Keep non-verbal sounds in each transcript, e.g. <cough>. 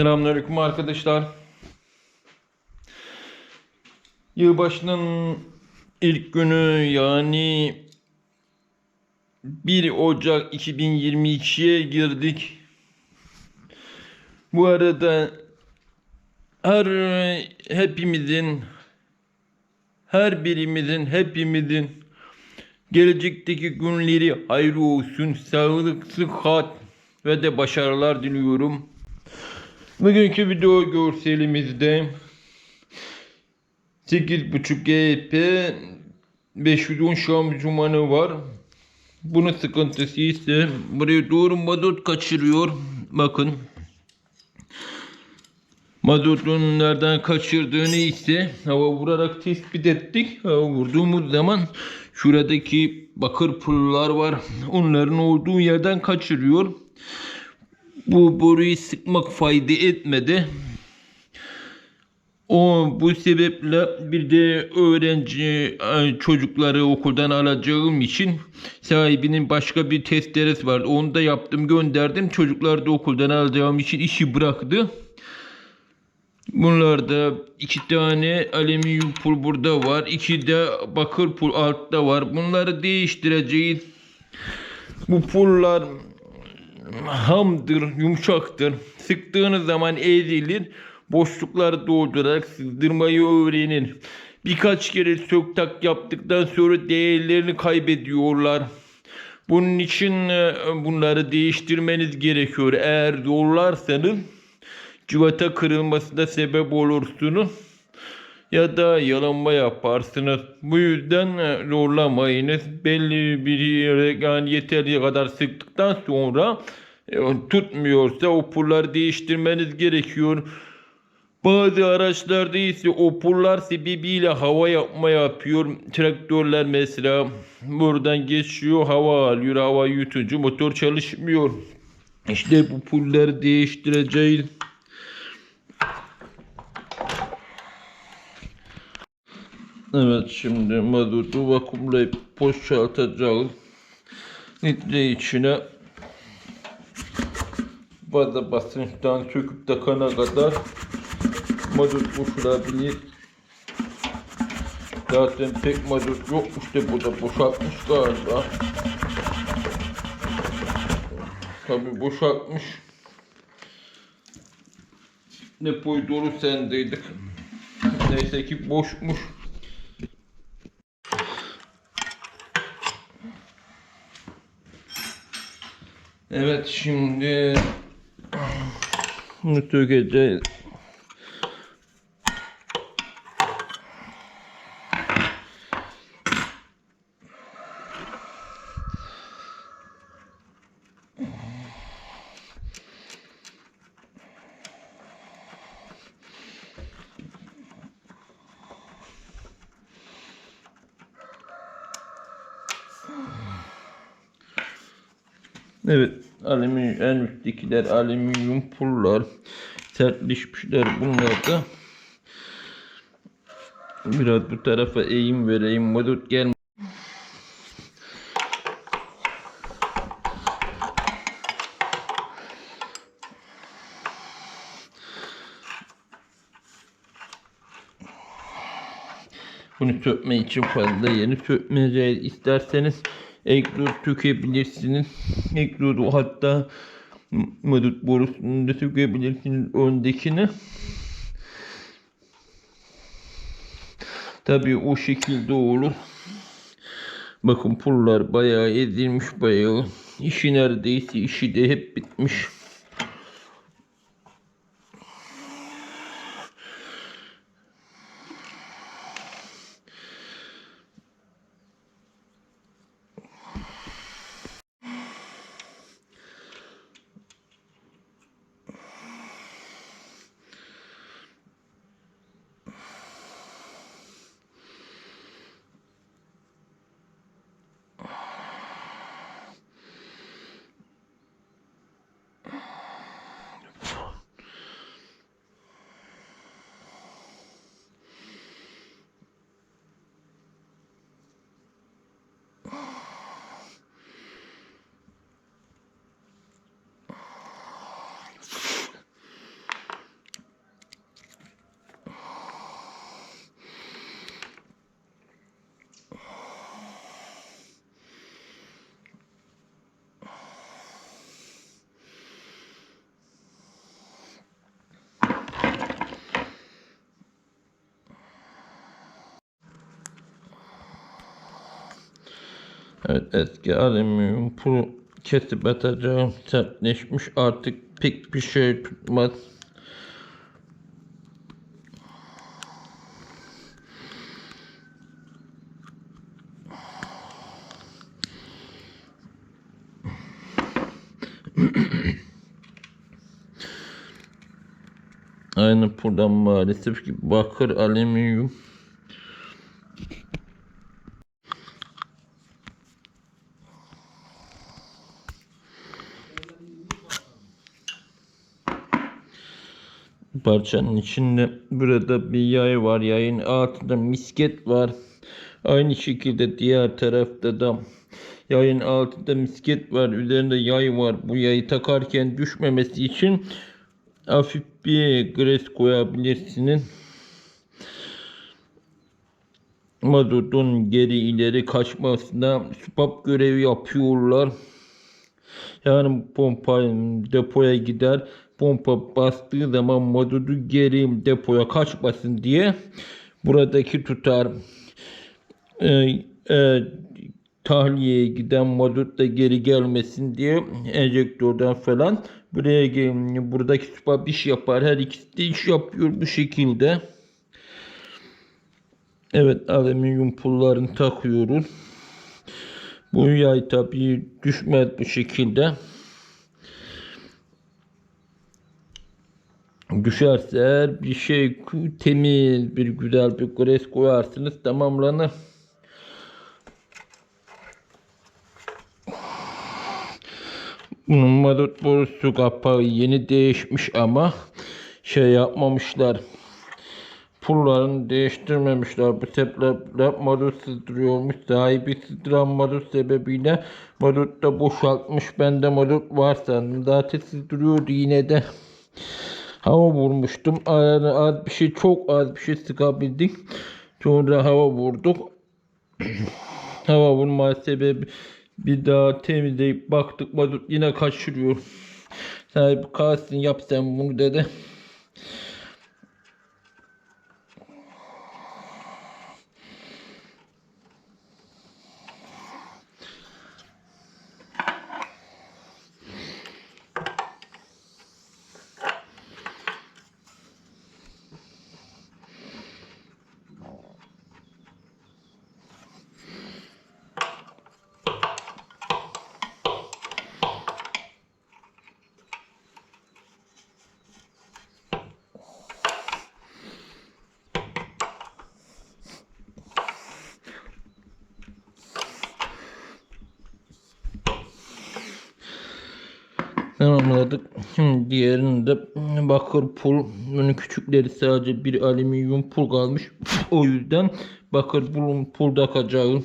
Selamünaleyküm arkadaşlar. Yılbaşının ilk günü yani 1 Ocak 2022'ye girdik. Bu arada her hepimizin her birimizin hepimizin gelecekteki günleri hayırlı olsun. Sağlık, sıhhat ve de başarılar diliyorum. Bugünkü video görselimizde 8.5 GP 510 şanzımanı var. Bunun sıkıntısı ise buraya doğru mazot kaçırıyor. Bakın. Mazotun nereden kaçırdığını ise hava vurarak tespit ettik. Hava vurduğumuz zaman şuradaki bakır pullar var. Onların olduğu yerden kaçırıyor. Bu boruyu sıkmak fayda etmedi. O bu sebeple bir de öğrenci e, çocukları okuldan alacağım için sahibinin başka bir testeresi vardı. Onu da yaptım gönderdim. Çocuklar da okuldan alacağım için işi bıraktı. Bunlarda iki tane alüminyum pul burada var. iki de bakır pul altta var. Bunları değiştireceğiz. Bu pullar hamdır, yumuşaktır. Sıktığınız zaman eğrilir. Boşlukları doldurarak sızdırmayı öğrenin. Birkaç kere sök tak yaptıktan sonra değerlerini kaybediyorlar. Bunun için e, bunları değiştirmeniz gerekiyor. Eğer zorlarsanız cıvata kırılmasına sebep olursunuz ya da yalanma yaparsınız. Bu yüzden e, zorlamayınız. Belli bir yere yani yeterli kadar sıktıktan sonra e, tutmuyorsa o pulları değiştirmeniz gerekiyor. Bazı araçlarda ise o pullar sebebiyle hava yapma yapıyor. Traktörler mesela buradan geçiyor hava alıyor. Hava yutunca motor çalışmıyor. İşte bu pulları değiştireceğiz. Evet şimdi mazotu vakumlayıp boşaltacağız. Litre içine fazla basınçtan söküp takana kadar mazot boşalabilir. Zaten pek mazot yokmuş da burada boşaltmış galiba. Tabi boşaltmış. Depoyu dolu sendeydik. Neyse ki boşmuş. Evet şimdi bunu Evet, alüminyum en üsttekiler alüminyum pullar, sertleşmişler bunlar da. Biraz bu tarafa eğim vereyim, mazot gelme. Bunu sökme için fazla yeni sökmeyeceğiz. İsterseniz egzoz sökebilirsiniz. Egzozu hatta mazot borusunu da sökebilirsiniz öndekini. Tabii o şekilde olur. Bakın pullar bayağı ezilmiş bayağı. İşi neredeyse işi de hep bitmiş. Eski alüminyum pul kesip atacağım sertleşmiş artık pek bir şey tutmaz. Aynı buradan maalesef ki bakır alüminyum. Parçanın içinde burada bir yay var. Yayın altında misket var. Aynı şekilde diğer tarafta da yayın altında misket var. Üzerinde yay var. Bu yayı takarken düşmemesi için hafif bir gres koyabilirsiniz. Mazotun geri ileri kaçmasına spap görevi yapıyorlar. Yani pompa depoya gider. Pompa bastığı zaman mazotu geri depoya kaçmasın diye buradaki tutar e, e, tahliyeye giden mazot da geri gelmesin diye enjektörden falan buraya gel- buradaki spap iş yapar. Her ikisi de iş yapıyor bu şekilde. Evet alüminyum pullarını takıyoruz. Bu yay tabii düşmez bu şekilde. Düşerse bir şey temiz bir güzel bir gres koyarsınız tamamlanır. Bunun mazot borusu kapağı yeni değişmiş ama şey yapmamışlar. Pullarını değiştirmemişler. Bu sebeple mazot sızdırıyormuş. Sahibi sızdıran mazot sebebiyle mazot da boşaltmış. Bende mazot var sandım. Zaten sızdırıyordu yine de. Hava vurmuştum. Az, az bir şey çok az bir şey sıkabildik. Sonra hava vurduk. <clears throat> hava vurma sebebi bir daha temizleyip baktık mazot yine kaçırıyor. Sahibi kalsın yap sen bunu dedi. Tamamladık. Şimdi diğerini de bakır pul. Bunun küçükleri sadece bir alüminyum pul kalmış. O yüzden bakır pul, pul takacağım.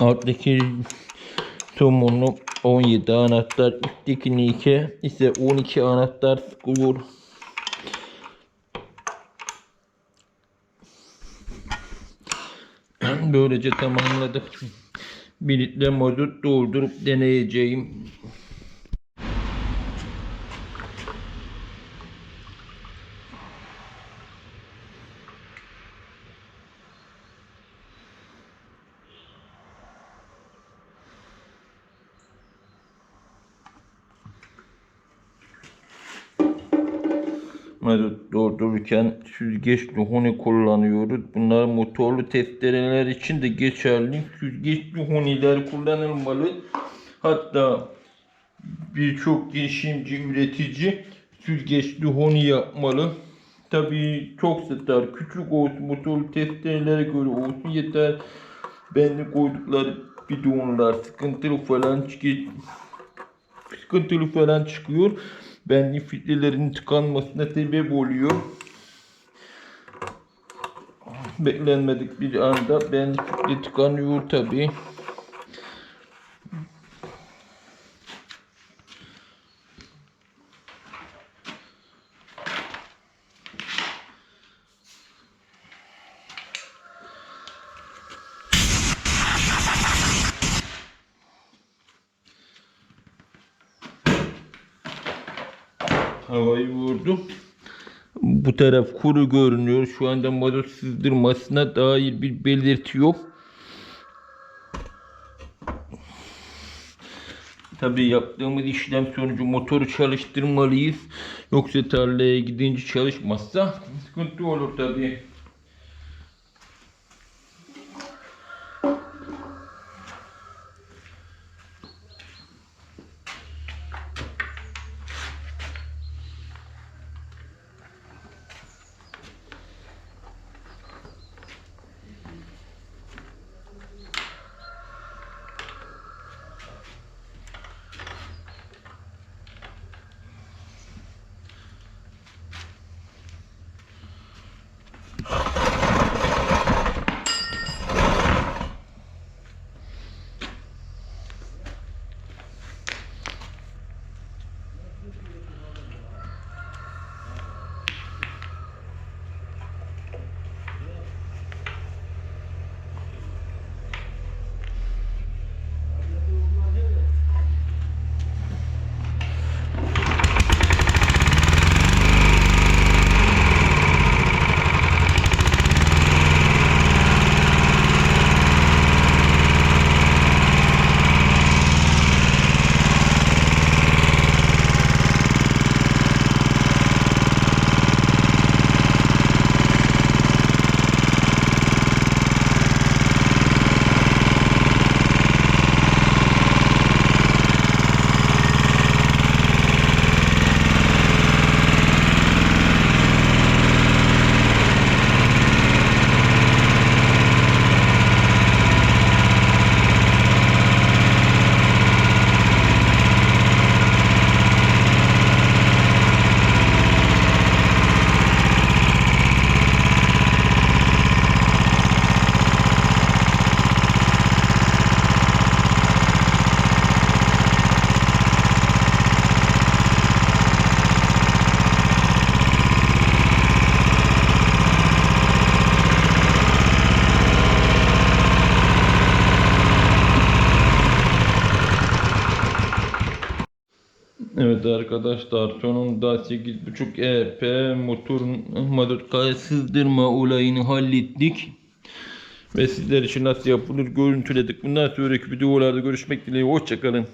Alttaki somunu 17 anahtar, üsttekini 2 ise 12 anahtar sıkılıyor. Böylece tamamladık. Bir litre mazot doldurup deneyeceğim. Mazot doldururken süzgeç huni kullanıyoruz. Bunlar motorlu testereler için de geçerli. Süzgeç huniler kullanılmalı. Hatta birçok girişimci, üretici süzgeçli huni yapmalı. Tabii çok satar. Küçük olsun, motorlu testerelere göre olsun yeter. Benlik koydukları bidonlar sıkıntılı falan çıkıyor. Sıkıntılı falan çıkıyor. Benlik filtrelerin tıkanmasına sebep oluyor. Beklenmedik bir anda benlik filtre tıkanıyor tabii. Havayı vurdu. Bu taraf kuru görünüyor. Şu anda mazot sızdırmasına dair bir belirti yok. Tabii yaptığımız işlem sonucu motoru çalıştırmalıyız. Yoksa tarlaya gidince çalışmazsa sıkıntı olur tabii. Evet arkadaşlar sonunda 8.5 EP motorun mazot gazı sızdırma olayını hallettik. Ve sizler için nasıl yapılır görüntüledik. Bundan sonraki videolarda görüşmek dileğiyle. Hoşçakalın.